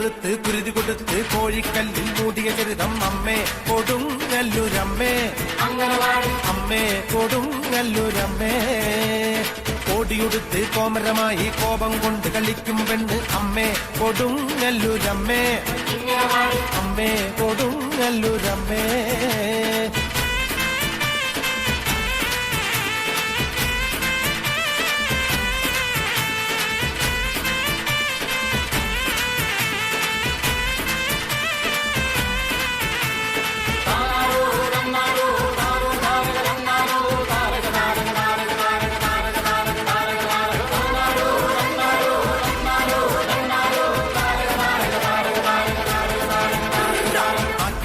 കൊടുത്ത് കോഴിക്കല്ലിൽ മൂടിയ ചരിതം അമ്മേ കൊടുങ്ങല്ലൂരമ്മേ. അമ്മേ കൊടുങ്ങല്ലൂരമ്മേ. കോടിയുടുത്ത് കോമരമായി കോപം കൊണ്ട് കളിക്കും പെണ്ണ് അമ്മേ കൊടുങ്ങല്ലൂരമ്മേ. അമ്മേ കൊടുങ്ങല്ലൂരമ്മേ.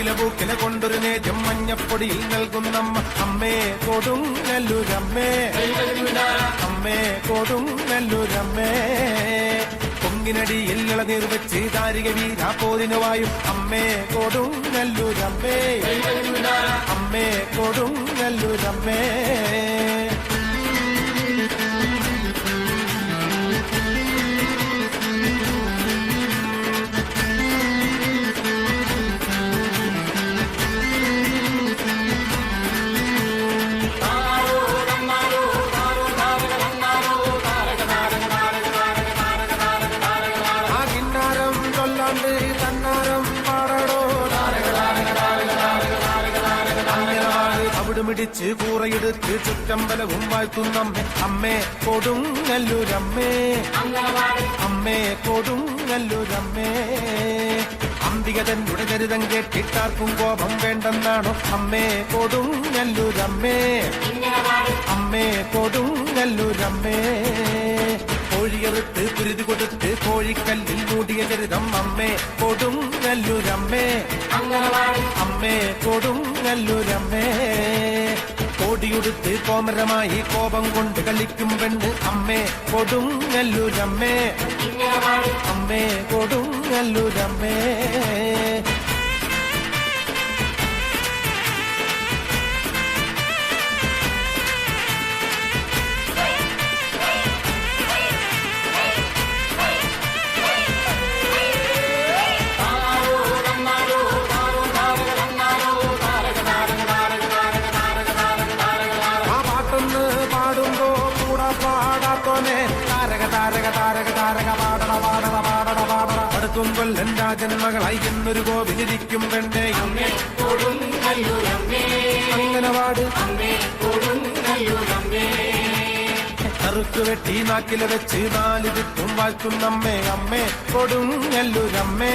ആക്കില പൂക്കില കൊണ്ടൊരു നേദ്യം മഞ്ഞപ്പൊടിയിൽ നൽകുന്നമ്മ. അമ്മേ കൊടുങ്ങല്ലൂരമ്മേ. അമ്മേ കൊടുങ്ങല്ലൂരമ്മേ. പൊങ്ങിനടിയിൽ ഇളനീർ വെച്ച് താരിക ദാരിക വായും. അമ്മേ കൊടുങ്ങല്ലൂരമ്മേ. അമ്മേ കൊടുങ്ങല്ലൂരമ്മേ. തന്നാരം അവിടുമിടിച്ച് കൂറയെടുത്ത് ചുറ്റമ്പലവും വാഴ്ത്തുന്നമ്മേ. അമ്മേ കൊടുങ്ങല്ലൂരമ്മേ. അമ്മേ കൊടുങ്ങല്ലൂരമ്മേ. അംബിക ചരിതം കേട്ടിട്ടാർക്കും കോപം വേണ്ടെന്നാണോ? അമ്മേ കൊടുങ്ങല്ലൂരമ്മേ. അമ്മേ കൊടുങ്ങല്ലൂരമ്മേ. കോഴിയെറുത്ത് കുരുതി കൊടുത്ത് കോഴിക്കല്ലിൽ മൂടിയ ചരിതം അമ്മേ കൊടുങ്ങല്ലൂരമ്മേ. അമ്മേ കൊടുങ്ങല്ലൂരമ്മേ. കോടിയുടുത്ത് കോമരമായി കോപം കൊണ്ട് കളിക്കും പെണ്ണ് അമ്മേ കൊടുങ്ങല്ലൂരമ്മേ. അമ്മേ കൊടുങ്ങല്ലൂരമ്മേ. താരക താരക താരക പാടണ പാടണ പാടണ പാടണ. അടുക്കുമ്പോൾ എല്ലാ ജന്മകളായി എന്നൊരു കോവിലിരിക്കും പെണ്ണെ. അങ്ങനെ പാട് കറുക്ക് വെട്ടി നാക്കില വെച്ച് നാല് ചുറ്റും വാഴ്ത്തുന്നമ്മേ അമ്മേ കൊടുങ്ങല്ലൂരമ്മേ.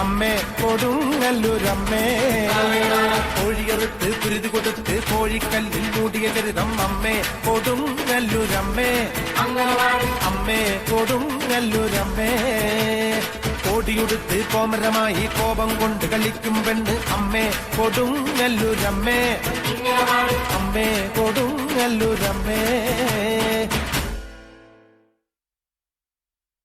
അമ്മേ കൊടുങ്ങല്ലൂരമ്മേ. കോഴിയറുത്ത് കുരുതി കൊടുത്ത് കോഴിക്കല്ലിൽ മൂടിയ ചരിതം അമ്മേ കൊടുങ്ങല്ലൂരമ്മേ. അമ്മേ കൊടുങ്ങല്ലൂരമ്മേ. കോടിയുടുത്ത് കോമരമായി കോപം കൊണ്ട് കളിക്കും പെണ്ണ് അമ്മേ കൊടുങ്ങല്ലൂരമ്മേ. അമ്മേ കൊടുങ്ങല്ലൂരമ്മേ